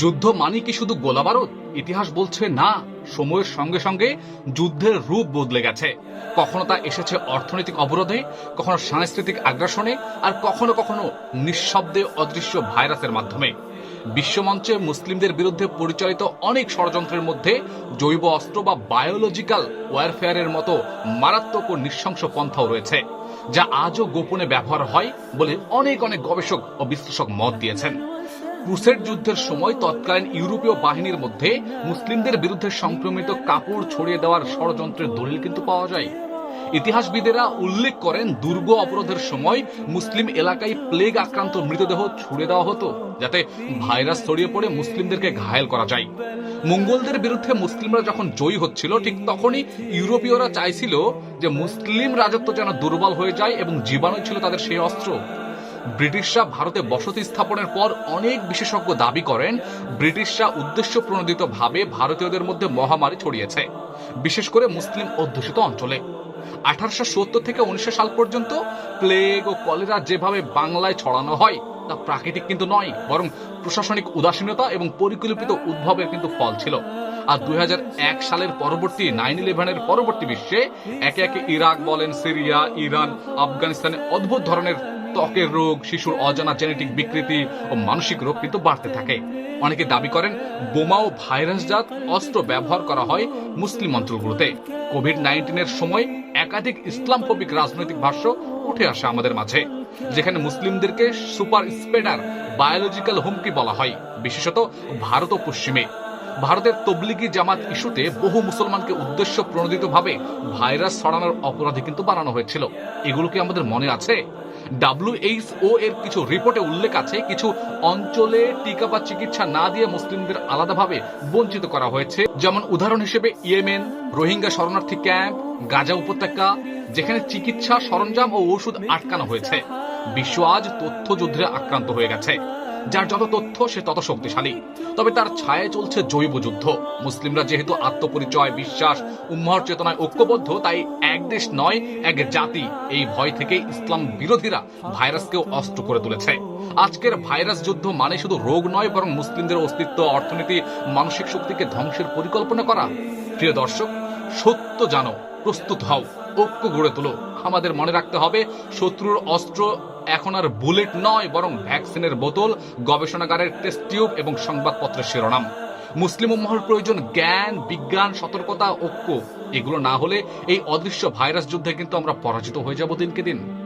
যুদ্ধ মানে কি শুধু গোলাবারুদ ইতিহাস বলছে না, সময়ের সঙ্গে সঙ্গে যুদ্ধের রূপ বদলে গেছে। কখনো তা এসেছে অর্থনৈতিক অবরোধে, কখনো সাংস্কৃতিক আগ্রাসনে, আর কখনো কখনো নিঃশব্দে অদৃশ্য ভাইরাসের মাধ্যমে। বিশ্বমঞ্চে মুসলিমদের বিরুদ্ধে পরিচালিত অনেক ষড়যন্ত্রের মধ্যে জৈব অস্ত্র বা বায়োলজিক্যাল ওয়ারফেয়ারের মতো মারাত্মক ও নৃশংস পন্থাও রয়েছে, যা আজও গোপনে ব্যবহার হয় বলে অনেক অনেক গবেষক ও বিশ্লেষক মত দিয়েছেন। ক্রুসেড যুদ্ধের সময় তৎকালীন ইউরোপীয় বাহিনীর মধ্যে মুসলিমদের বিরুদ্ধে সংক্রমিত কাপড় ছড়িয়ে দেওয়ার ষড়যন্ত্রের দলিল কিন্তু পাওয়া যায়। ইতিহাসবিদেরা উল্লেখ করেন, দুর্গ অবরোধের সময় মুসলিম এলাকায় প্লেগ আক্রান্ত মৃতদেহ ছুড়ে দেওয়া হতো, যাতে ভাইরাস ছড়িয়ে পড়ে মুসলিমদেরকে ঘায়েল করা যায়। মঙ্গলদের বিরুদ্ধে মুসলিমরা যখন জয়ী হচ্ছিল, ঠিক তখনই ইউরোপীয়রা চাইছিল যে মুসলিম রাজত্ব যেন দুর্বল হয়ে যায় এবং জীবাণু ছিল তাদের সেই অস্ত্র। ব্রিটিশরা ভারতে বসতি স্থাপনের পর অনেক বিশেষজ্ঞ দাবি করেন, ব্রিটিশরা উদ্দেশ্য প্রণোদিত ভাবে ভারতীয়দের মধ্যে মহামারী ছড়িয়েছে, বিশেষ করে মুসলিম অধ্যুষিত অঞ্চলে। আঠারোশো সত্তর থেকে উনিশশো সাল পর্যন্ত প্লেগ ও কলেরা যেভাবে বাংলায় ছড়ানো হয়, তা প্রাকৃতিক কিন্তু নয়, বরং প্রশাসনিক উদাসীনতা এবং পরিকল্পিত উদ্ভবের কিন্তু ফল ছিল। আর দুই হাজার এক সালের পরবর্তী নাইন ইলেভেনের পরবর্তী বিশ্বে একে একে ইরাক বলেন, সিরিয়া, ইরান, আফগানিস্তানে অদ্ভুত ধরনের ত্বকের রোগ, শিশুর অজানা জেনেটিক বিকৃতি ও মানসিক রোগ কিন্তু বাড়তে থাকে। অনেকে দাবি করেন বোমা ও ভাইরাসজাত অস্ত্র ব্যবহার করা হয় মুসলিম অঞ্চলগুলোতে। কোভিড নাইন্টিনের সময় একাধিক ইসলামফোবিক রাজনৈতিক ভাষ্য উঠে আসে আমাদের মাঝে, যেখানে মুসলিমদেরকে সুপার স্প্রেডার বায়োলজিক্যাল হুমকি বলা হয়, বিশেষত ভারত ও পশ্চিমে। ভারতের তবলিগি জামাত ইস্যুতে বহু মুসলমানকে উদ্দেশ্য প্রণোদিতভাবে ভাইরাস ছড়ানোর অপরাধী কিন্তু বানানো হয়েছিল। এগুলো কি আমাদের মনে আছে? ডাব্লিউএইচও এর কিছু রিপোর্টে উল্লেখ আছে। কিছু অঞ্চলে টিকা বা চিকিৎসা না দিয়ে মুসলিমদের আলাদাভাবে বঞ্চিত করা হয়েছে। যেমন উদাহরণ হিসেবে ইয়েমেন, রোহিঙ্গা শরণার্থী ক্যাম্প, গাজা উপত্যকা, যেখানে চিকিৎসা সরঞ্জাম ও ওষুধ আটকানো হয়েছে। বিশ্ব আজ তথ্যযুদ্ধে আক্রান্ত হয়ে গেছে। যার যত তথ্য, সে তত শক্তিশালী। তবে তার ছায়ায় চলছে জৈব যুদ্ধ। মুসলিমরা যেহেতু আত্মপরিচয়, বিশ্বাস, উম্মহর চেতনায় ঐক্যবদ্ধ, তাই এক দেশ নয়, এক জাতি। এই ভয় থেকে ইসলাম বিরোধীরা ভাইরাসকেও অস্ত্র করে তুলেছে। আজকের ভাইরাস যুদ্ধ মানে শুধু রোগ নয়, বরং মুসলিমদের অস্তিত্ব, অর্থনীতি, মানসিক শক্তিকে ধ্বংসের পরিকল্পনা করা। প্রিয় দর্শক, সত্য জানো, প্রস্তুত হও, ঐক্য গড়ে তোলো। আমাদের মনে রাখতে হবে, শত্রুর অস্ত্র এখন আর বুলেট নয়, বরং ভ্যাকসিনের বোতল, গবেষণাগারের টেস্ট টিউব এবং সংবাদপত্রের শিরোনাম। মুসলিম উম্মাহর প্রয়োজন জ্ঞান, বিজ্ঞান, সতর্কতা, ঐক্য। এগুলো না হলে এই অদৃশ্য ভাইরাস যুদ্ধে কিন্তু আমরা পরাজিত হয়ে যাব দিনকে দিন।